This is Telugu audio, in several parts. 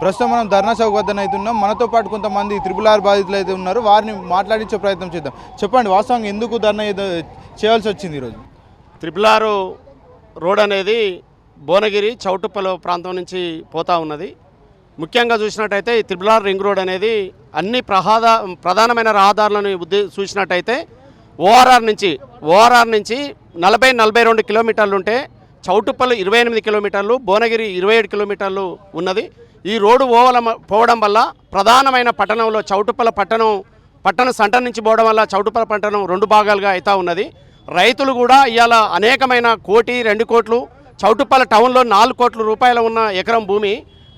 ప్రస్తుతం మనం ధర్నా చౌక్ వద్దన అయితే ఉన్నాం. మనతో పాటు కొంతమంది త్రిపుల్ ఆర్ బాధితులు అయితే ఉన్నారు. వారిని మాట్లాడించే ప్రయత్నం చేద్దాం. చెప్పండి వాస్తవంగా ఎందుకు ధర్నా చేయాల్సి వచ్చింది ఈరోజు? త్రిపుల్ ఆర్ రోడ్ అనేది భువనగిరి చౌటుప్పల ప్రాంతం నుంచి పోతా ఉన్నది. ముఖ్యంగా చూసినట్టయితే ఈ త్రిపుల్ ఆర్ రింగ్ రోడ్ అనేది అన్ని ప్రహాద ప్రధానమైన రహదారులను ఉద్దే చూసినట్టయితే ఓఆర్ఆర్ నుంచి ఓఆర్ఆర్ నుంచి నలభై నలభై రెండు కిలోమీటర్లు ఉంటే చౌటుప్పలు ఇరవై ఎనిమిది కిలోమీటర్లు భువనగిరి ఇరవై ఏడు కిలోమీటర్లు ఉన్నది. ఈ రోడ్డు పోవల పోవడం వల్ల ప్రధానమైన పట్టణంలో చౌటుపల్ల పట్టణం పట్టణ సంట నుంచి పోవడం వల్ల చౌటుపల్ల పట్టణం రెండు భాగాలుగా అవుతా ఉన్నది. రైతులు కూడా ఇవాళ అనేకమైన కోటి రెండు కోట్లు చౌటుపల్ల టౌన్లో నాలుగు కోట్ల రూపాయల ఉన్న ఎకరం భూమి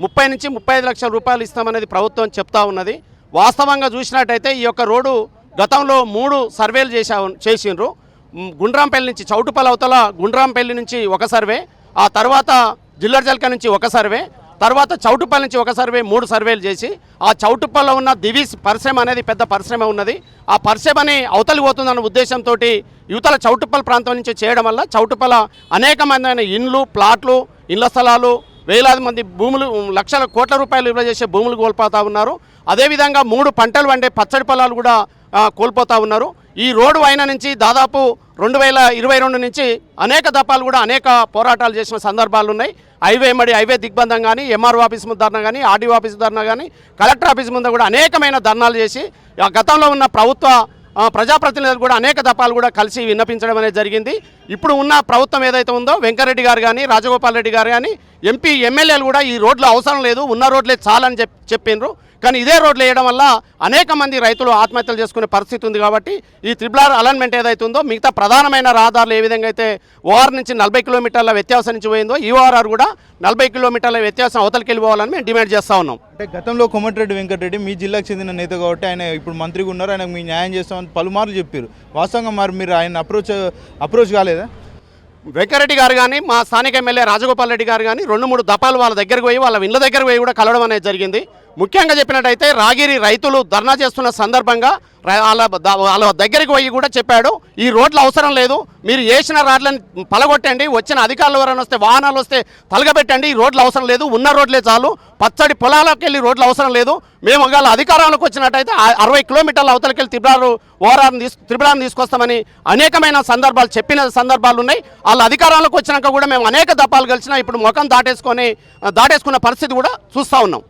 ముప్పై నుంచి ముప్పై ఐదు లక్షల రూపాయలు ఇస్తామనేది ప్రభుత్వం చెప్తా ఉన్నది. వాస్తవంగా చూసినట్టయితే ఈ యొక్క రోడ్డు గతంలో మూడు సర్వేలు చేసా చేసిండ్రు. గుండ్రాంపల్లి నుంచి చౌటుపల్ల అవతల గుండ్రాంపల్లి నుంచి ఒక సర్వే ఆ తర్వాత జిల్లర్జల్క నుంచి ఒక సర్వే తర్వాత చౌటుపల్లి నుంచి ఒక సర్వే మూడు సర్వేలు చేసి ఆ చౌటుప్పల్లో ఉన్న దివీస్ పరిశ్రమ అనేది పెద్ద పరిశ్రమ ఉన్నది. ఆ పరిశ్రమని అవతలి పోతుందన్న ఉద్దేశంతో యువతల చౌటుప్పల్ ప్రాంతం నుంచి చేయడం వల్ల చౌటుపల్ల అనేకమైన ఇండ్లు ప్లాట్లు ఇళ్ళ స్థలాలు వేలాది మంది భూములు లక్షల కోట్ల రూపాయలు విలువ చేసే భూములు కోల్పోతూ ఉన్నారు. అదేవిధంగా మూడు పంటలు వండే పచ్చడి పొలాలు కూడా కోల్పోతూ ఉన్నారు. ఈ రోడ్డు అయిన నుంచి దాదాపు రెండు వేల ఇరవై రెండు నుంచి అనేక దఫాలు కూడా అనేక పోరాటాలు చేసిన సందర్భాలు ఉన్నాయి. హైవే మడి హైవే దిగ్బంధం కానీ ఎంఆర్ఓ ఆఫీస్ ముందు ధర్నా కానీ ఆర్డీఓ ఆఫీస్ ధర్నా కానీ కలెక్టర్ ఆఫీస్ ముందు కూడా అనేకమైన ధర్నాలు చేసి ఆ గతంలో ఉన్న ప్రభుత్వ ప్రజాప్రతినిధులు కూడా అనేక దఫాలు కూడా కలిసి విన్నపించడం అనేది జరిగింది. ఇప్పుడు ఉన్న ప్రభుత్వం ఏదైతే ఉందో వెంకరెడ్డి గారు కానీ రాజగోపాల్ రెడ్డి గారు కానీ ఎంపీ ఎమ్మెల్యేలు కూడా ఈ రోడ్లు అవసరం లేదు ఉన్న రోడ్లే చాలని చెప్ చెప్పిండ్రు కానీ ఇదే రోడ్లు వేయడం వల్ల అనేక మంది రైతులు ఆత్మహత్యలు చేసుకునే పరిస్థితి ఉంది కాబట్టి ఈ త్రిబులార్ అలైన్మెంట్ ఏదైతే ఉందో మిగతా ప్రధానమైన రహదారులు ఏ విధంగా అయితే ఓఆర్ నుంచి నలభై కిలోమీటర్ల వ్యత్యాసం నుంచి పోయిందో ఈ ఓఆర్ఆర్ కూడా నలభై కిలోమీటర్ల వ్యత్యాసం అవతలికి వెళ్ళిపోవాలని మేము డిమాండ్ చేస్తూ ఉన్నాం. అంటే గతంలో కోమటిరెడ్డి వెంకటరెడ్డి మీ జిల్లాకు చెందిన నేత కాబట్టి ఆయన ఇప్పుడు మంత్రిగా ఉన్నారు ఆయనకు మీ న్యాయం చేస్తామని పలుమార్లు చెప్పారు. వాస్తవంగా మరి మీరు ఆయన అప్రోచ్ అప్రోచ్ కాలేదా? వెంకరెడ్డి గారు కానీ మా స్థానిక ఎమ్మెల్యే రాజగోపాల్ రెడ్డి గారు కానీ రెండు మూడు దఫాలు వాళ్ళ దగ్గరకు పోయి వాళ్ళ ఇళ్ళ దగ్గరకు పోయి కూడా కలవడం అనేది జరిగింది. ముఖ్యంగా చెప్పినట్టయితే రాగిరి రైతులు ధర్నా చేస్తున్న సందర్భంగా వాళ్ళ వాళ్ళ దగ్గరికి పోయి కూడా చెప్పాడు. ఈ రోడ్లు అవసరం లేదు. మీరు వేసిన రాడ్లను పలగొట్టండి. వచ్చిన అధికారులు ఎవరైనా వస్తే వాహనాలు వస్తే తలగబెట్టండి. ఈ రోడ్లు అవసరం లేదు. ఉన్న రోడ్లే చాలు. పచ్చడి పొలాలకు వెళ్ళి రోడ్లు అవసరం లేదు. మేము ఒకవేళ అధికారంలోకి వచ్చినట్టయితే అరవై కిలోమీటర్ల అవతలకి వెళ్ళి త్రిపురారు ఓరాన్ని తీసు త్రిపురాన్ని తీసుకొస్తామని అనేకమైన సందర్భాలు చెప్పిన సందర్భాలు ఉన్నాయి. వాళ్ళ అధికారంలోకి వచ్చినాక కూడా మేము అనేక దప్పాలు కలిసినా ఇప్పుడు ముఖం దాటేసుకొని దాటేసుకున్న పరిస్థితి కూడా చూస్తూ ఉన్నాం.